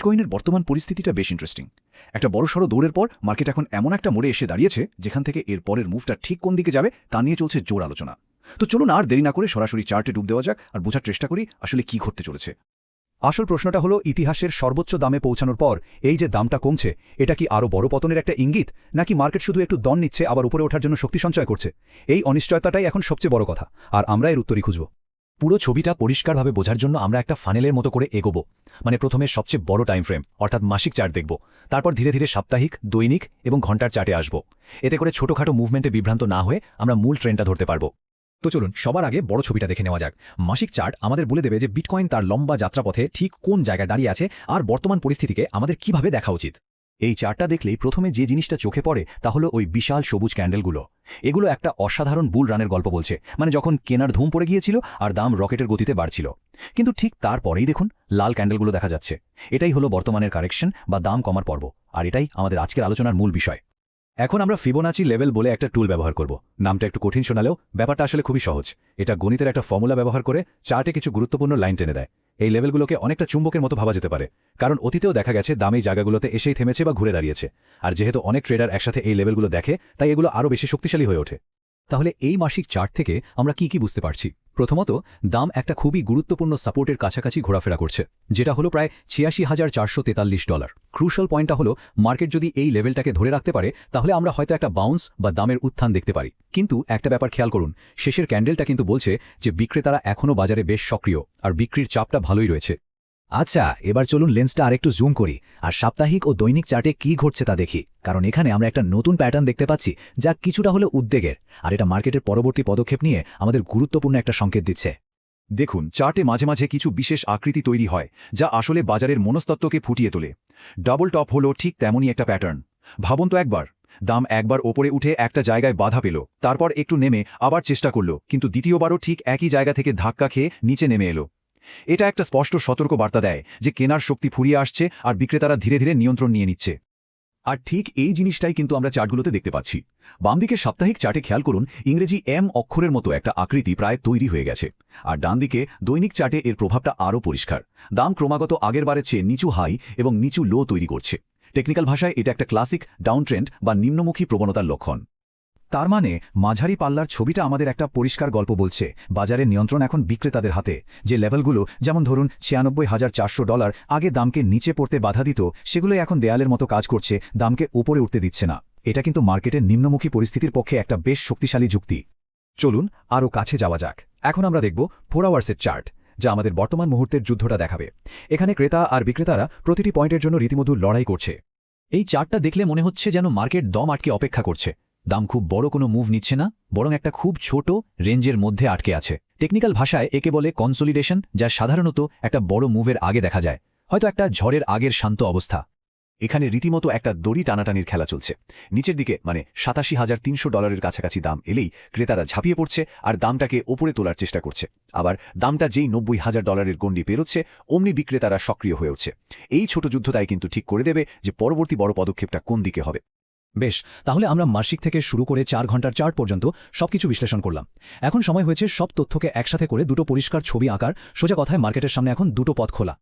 বিটকয়েনের বর্তমান পরিস্থিতিটা বেশ ইন্টারেস্টিং একটা বড়সড় দৌড়ের পর মার্কেট এখন এমন একটা মোড়ে এসে দাঁড়িয়েছে, যেখান থেকে এর পরের মুভটা ঠিক কোন দিকে যাবে তা নিয়ে চলছে জোর আলোচনা। তো চলুন আর দেরি না করে সরাসরি চার্টে ডুব দেওয়া যাক আর বোঝার চেষ্টা করি আসলে কি ঘটতে চলেছে। আসল প্রশ্নটা হলো, ইতিহাসের সর্বোচ্চ দামে পৌঁছানোর পর এই যে দামটা কমছে, এটা কি আরও বড় পতনের একটা ইঙ্গিত? নাকি মার্কেট শুধু একটু দন নিচ্ছে, আবার উপরে ওঠার জন্য শক্তি সঞ্চয় করছে? এই অনিশ্চয়তাটাই এখন সবচেয়ে বড় কথা, আর আমরা এর উত্তরই খুঁজব। পুরো ছবিটা পরিষ্কারভাবে বোঝার জন্য আমরা একটা ফানেলের মতো করে এগোব। মানে প্রথমে সবচেয়ে বড় টাইম ফ্রেম অর্থাৎ মাসিক চার্ট দেখব। তারপর ধীরে ধীরে সাপ্তাহিক, দৈনিক এবং ঘণ্টার চার্টে আসব। এতে করে ছোটখাটো মুভমেন্টে বিভ্রান্ত না হয়ে আমরা মূল ট্রেনটা ধরতে পারব। তো চলুন, সবার আগে বড় ছবিটা দেখে নেওয়া যাক। মাসিক চার্ট আমাদের বলে দেবে যে বিটকয়েন তার লম্বা যাত্রাপথে ঠিক কোন জায়গায় দাঁড়িয়ে আছে আর বর্তমান পরিস্থিতিকে আমাদের কীভাবে দেখা উচিত। এই চারটা দেখলেই প্রথমে যে জিনিসটা চোখে পড়ে তা হলো ওই বিশাল সবুজ ক্যান্ডেলগুলো। এগুলো একটা অসাধারণ বুল রানের গল্প বলছে মানে যখন কেনার ধুম পড়ে গিয়েছিল আর দাম রকেটের গতিতে বাড়ছিল। কিন্তু ঠিক তারপরেই দেখুন লাল ক্যান্ডেলগুলো দেখা যাচ্ছে। এটাই হলো বর্তমানের কারেকশন বা দাম কমার পর্ব, আর এটাই আমাদের আজকের আলোচনার মূল বিষয়। এখন আমরা ফিবোনাচি লেভেল বলে একটা টুল ব্যবহার করব। নামটা একটু কঠিন শোনালেও ব্যাপারটা আসলে খুবই সহজ। এটা গণিতের একটা ফর্মুলা ব্যবহার করে চার্টে কিছু গুরুত্বপূর্ণ লাইন টেনে দেয়। এই লেভেলগুলোকে অনেকটা চুম্বকের মতো ভাবা যেতে পারে, কারণ অতীতেও দেখা গেছে দামি জায়গাগুলোতে এসেই থেমেছে বা ঘুরে দাঁড়িয়েছে। আর যেহেতু অনেক ট্রেডার একসাথে এই লেভেলগুলো দেখে, তাই এগুলো আরও বেশি শক্তিশালী হয়ে ওঠে। তাহলে এই মাসিক চার্ট থেকে আমরা কি কি বুঝতে পারছি? প্রথমত, দাম একটা খুবই গুরুত্বপূর্ণ সাপোর্টের কাছাকাছি ঘোরাফেরা করছে, যেটা হলো প্রায় ছিয়াশি হাজার চারশো তেতাল্লিশ ডলার। ক্রুশাল পয়েন্টটা হলো, মার্কেট যদি এই লেভেলটাকে ধরে রাখতে পারে, তাহলে আমরা হয়তো একটা বাউন্স বা দামের উত্থান দেখতে পারি। কিন্তু একটা ব্যাপার খেয়াল করুন, শেষের ক্যান্ডেলটা কিন্তু বলছে যে বিক্রেতারা এখনও বাজারে বেশ সক্রিয়, আর বিক্রির চাপটা ভালোই রয়েছে। আচ্ছা এবার চলুন লেন্সটা আরেকটু জুম করি, আর সাপ্তাহিক ও দৈনিক চার্টে কি ঘটছে তা দেখি, কারণ এখানে আমরা একটা নতুন প্যাটার্ন দেখতে পাচ্ছি, যা কিছুটা হলো উদ্বেগের, আর এটা মার্কেটের পরবর্তী পদক্ষেপ নিয়ে আমাদের গুরুত্বপূর্ণ একটা সংকেত দিচ্ছে। দেখুন, চার্টে মাঝে মাঝে কিছু বিশেষ আকৃতি তৈরি হয়, যা আসলে বাজারের মনস্তত্ত্বকে ফুটিয়ে তোলে। ডাবল টপ হলো ঠিক তেমনই একটা প্যাটার্ন ভাবুন তো একবার, দাম একবার ওপরে উঠে একটা জায়গায় বাধা পেল, তারপর একটু নেমে আবার চেষ্টা করল, কিন্তু দ্বিতীয়বারও ঠিক একই জায়গা থেকে ধাক্কা খেয়ে নিচে নেমে এলো। এটা একটা স্পষ্ট সতর্ক বার্তা দেয় যে কেনার শক্তি ফুরিয়ে আসছে আর বিক্রেতারা ধীরে ধীরে নিয়ন্ত্রণ নিয়ে নিচ্ছে। আর ঠিক এই জিনিসটাই কিন্তু আমরা চার্টগুলোতে দেখতে পাচ্ছি। বাম দিকে সাপ্তাহিক চার্টে খেয়াল করুন, ইংরেজি এম অক্ষরের মতো একটা আকৃতি প্রায় তৈরি হয়ে গেছে। আর ডান দিকে দৈনিক চার্টে এর প্রভাবটা আরও পরিষ্কার। দাম ক্রমাগত আগের বারের চেয়ে নিচু হাই এবং নিচু লো তৈরি করছে। টেকনিক্যাল ভাষায় এটা একটা ক্লাসিক ডাউন ট্রেন্ড বা নিম্নমুখী প্রবণতার লক্ষণ। তার মানে মাঝারি পাল্লার ছবিটা আমাদের একটা পরিষ্কার গল্প বলছে। বাজারের নিয়ন্ত্রণ এখন বিক্রেতাদের হাতে। যে লেভেলগুলো, যেমন ধরুন, ছিয়ানব্বই হাজার চারশো ডলার, আগে দামকে নিচে পড়তে বাধা দিত সেগুলো এখন দেয়ালের মতো কাজ করছে, দামকে উপরে উঠতে দিচ্ছে না। এটা কিন্তু মার্কেটের নিম্নমুখী পরিস্থিতির পক্ষে একটা বেশ শক্তিশালী যুক্তি। চলুন, আরও কাছে যাওয়া যাক। এখন আমরা দেখব ফোর আওয়ার্সের চার্ট, যা আমাদের বর্তমান মুহূর্তের যুদ্ধটা দেখাবে। এখানে ক্রেতা আর বিক্রেতারা প্রতিটি পয়েন্টের জন্য রীতিমতো লড়াই করছে। এই চার্টটা দেখলে মনে হচ্ছে যেন মার্কেট দম আটকে অপেক্ষা করছে। দাম খুব বড় কোনো মুভ নিচ্ছে না, বরং একটা খুব ছোট রেঞ্জের মধ্যে আটকে আছে। টেকনিক্যাল ভাষায় একে বলে কনসোলিডেশন যা সাধারণত একটা বড় মুভের আগে দেখা যায়। হয়তো একটা ঝড়ের আগের শান্ত অবস্থা। এখানে রীতিমতো একটা দড়ি টানাটানির খেলা চলছে। নিচের দিকে মানে সাতাশি হাজার তিনশো ডলারের কাছাকাছি দাম এলেই ক্রেতারা ঝাঁপিয়ে পড়ছে আর দামটাকে ওপরে তোলার চেষ্টা করছে। আবার দামটা যেই নব্বই হাজার ডলারের গণ্ডি পেরোচ্ছে, অমনি বিক্রেতারা সক্রিয় হয়ে উঠছে। এই ছোট যুদ্ধটাই কিন্তু ঠিক করে দেবে যে পরবর্তী বড় পদক্ষেপটা কোন দিকে হবে। বেশ, তাহলে আমরা মাসিক থেকে শুরু করে চার ঘণ্টার চার্ট পর্যন্ত সবকিছু বিশ্লেষণ করলাম। এখন সময় হয়েছে সব তথ্যকে একসাথে করে দুটো পরিষ্কার ছবি আঁকার, সোজা কথায় মার্কেটের সামনে এখন দুটো পথ খোলা।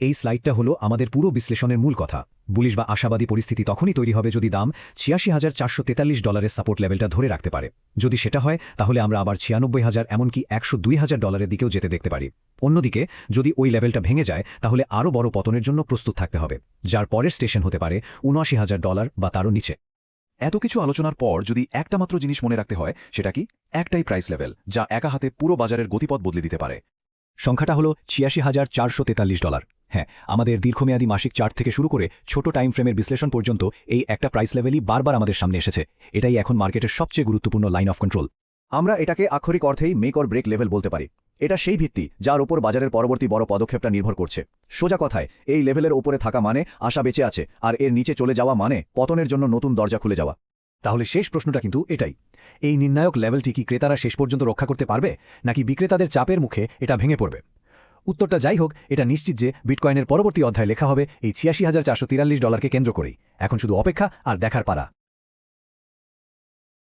এই স্লাইডটা হলো আমাদের পুরো বিশ্লেষণের মূল কথা। বুলিশ বা আশাবাদী পরিস্থিতি তখনই তৈরি হবে যদি দাম ছিয়াশি হাজার চারশো তেতাল্লিশ ডলারের সাপোর্ট লেভেলটা ধরে রাখতে পারে। যদি সেটা হয়, তাহলে আমরা আবার ছিয়ানব্বই হাজার এমনকি একশো দুই হাজার ডলারের দিকেও যেতে দেখতে পারি। অন্যদিকে, যদি ওই লেভেলটা ভেঙে যায়, তাহলে আরও বড় পতনের জন্য প্রস্তুত থাকতে হবে, যার পরের স্টেশন হতে পারে উনআশি হাজার ডলার বা তারও নিচে। এত কিছু আলোচনার পর যদি একটা মাত্র জিনিস মনে রাখতে হয়, সেটা কি? একটাই প্রাইস লেভেল যা একা হাতে পুরো বাজারের গতিপথ বদলে দিতে পারে। সংখ্যাটা হল ছিয়াশি হাজার চারশো তেতাল্লিশ ডলার হ্যাঁ আমাদের দীর্ঘমেয়াদী মাসিক চার্ট থেকে শুরু করে ছোট টাইম ফ্রেমের বিশ্লেষণ পর্যন্ত এই একটা প্রাইস লেভেলই বারবার আমাদের সামনে এসেছে। এটাই এখন মার্কেটের সবচেয়ে গুরুত্বপূর্ণ লাইন অফ কন্ট্রোল আমরা এটাকে আক্ষরিক অর্থেই মেক অর ব্রেক লেভেল বলতে পারি। এটা সেই ভিত্তি যার উপর বাজারের পরবর্তী বড় পদক্ষেপটা নির্ভর করছে। সোজা কথায়, এই লেভেলের উপরে থাকা মানে আশা বেঁচে আছে, আর এর নিচে চলে যাওয়া মানে পতনের জন্য নতুন দরজা খুলে যাওয়া। তাহলে শেষ প্রশ্নটা কিন্তু এটাই। এই নির্ণায়ক লেভেলটি কি ক্রেতারা শেষ পর্যন্ত রক্ষা করতে পারবে, নাকি বিক্রেতাদের চাপের মুখে এটা ভেঙে পড়বে? উত্তরটা যাই হোক, এটা নিশ্চিত যে বিটকয়েনের পরবর্তী অধ্যায় লেখা হবে এই ছিয়াশি হাজার ডলারকে কেন্দ্র করেই। এখন শুধু অপেক্ষা আর দেখার পারা